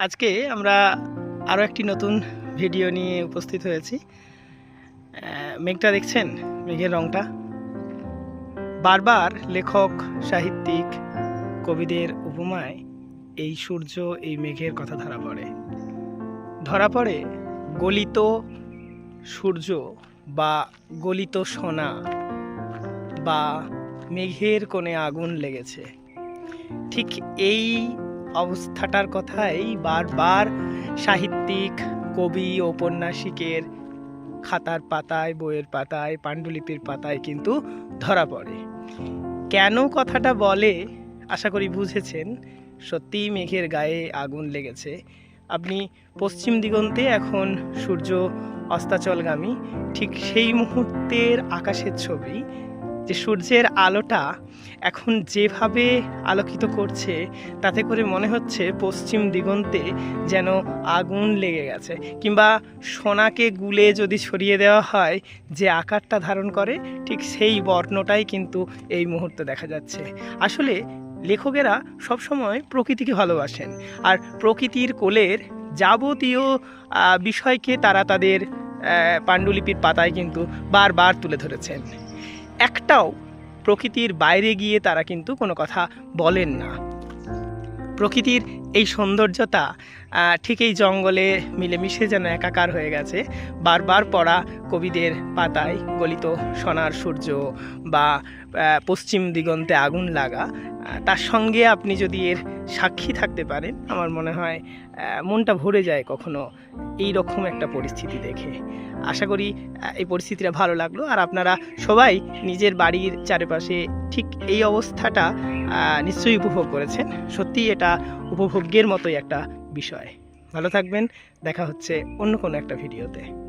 আজকে আমরা আরও একটি নতুন ভিডিও নিয়ে উপস্থিত হয়েছি। মেঘটা দেখছেন? মেঘের রংটা। বারবার লেখক, সাহিত্যিক, কবিদের উপমায় এই সূর্য, এই মেঘের কথা ধরা পড়ে। ধরা পড়ে গলিত সূর্য বা গলিত সোনা বা মেঘের কোণে আগুন লেগেছে। ঠিক এই অবস্থাটার কথাই বারবার সাহিত্যিক, কবি, ঔপন্যাসিকের খাতার পাতায়, বইয়ের পাতায়, পাণ্ডুলিপির পাতায় কিন্তু ধরা পড়ে। কেন কথাটা বলে? আশা করি বুঝেছেন। সত্যিই মেঘের গায়ে আগুন লেগেছে। আপনি পশ্চিম দিগন্তে এখন সূর্য অস্তাচলগামী, ঠিক সেই মুহূর্তের আকাশের ছবি যে সূর্যের আলোটা এখন যেভাবে আলোকিত করছে, তাতে করে মনে হচ্ছে পশ্চিম দিগন্তে যেন আগুন লেগে গেছে। কিংবা সোনাকে গুলে যদি ছড়িয়ে দেওয়া হয়, যে আকারটা ধারণ করে, ঠিক সেই বর্ণটাই কিন্তু এই মুহূর্তে দেখা যাচ্ছে। আসলে লেখকেরা সবসময় প্রকৃতিকে ভালোবাসেন, আর প্রকৃতির কোলের যাবতীয় বিষয়কে তারা তাদের পাণ্ডুলিপির পাতায় কিন্তু বারবার তুলে ধরেছেন। একটাও প্রকৃতির বাইরে গিয়ে তারা কিন্তু কোনো কথা বলেন না। প্রকৃতির এই সৌন্দর্যতা ঠিক এই জঙ্গলে মিলেমিশে যেন একাকার হয়ে গেছে, বারবার পড়া কবিদের পাতায় গলিত সোনার সূর্য বা পশ্চিম দিগন্তে আগুন লাগা তার সঙ্গে আপনি যদি এর সাক্ষী থাকতে পারেন, আমার মনে হয় মনটা ভরে যায় কখনো এই রকম একটা পরিস্থিতি দেখে। আশা করি এই পরিস্থিতিটা ভালো লাগল। আর আপনারা সবাই নিজের বাড়ির চারিপাশে ঠিক এই অবস্থাটা নিশ্চয়ই উপভোগ করেছেন। সত্যিই এটা উপভোগ্যের মতোই একটা বিষয়। ভালো থাকবেন। দেখা হচ্ছে অন্য কোনো একটা ভিডিওতে।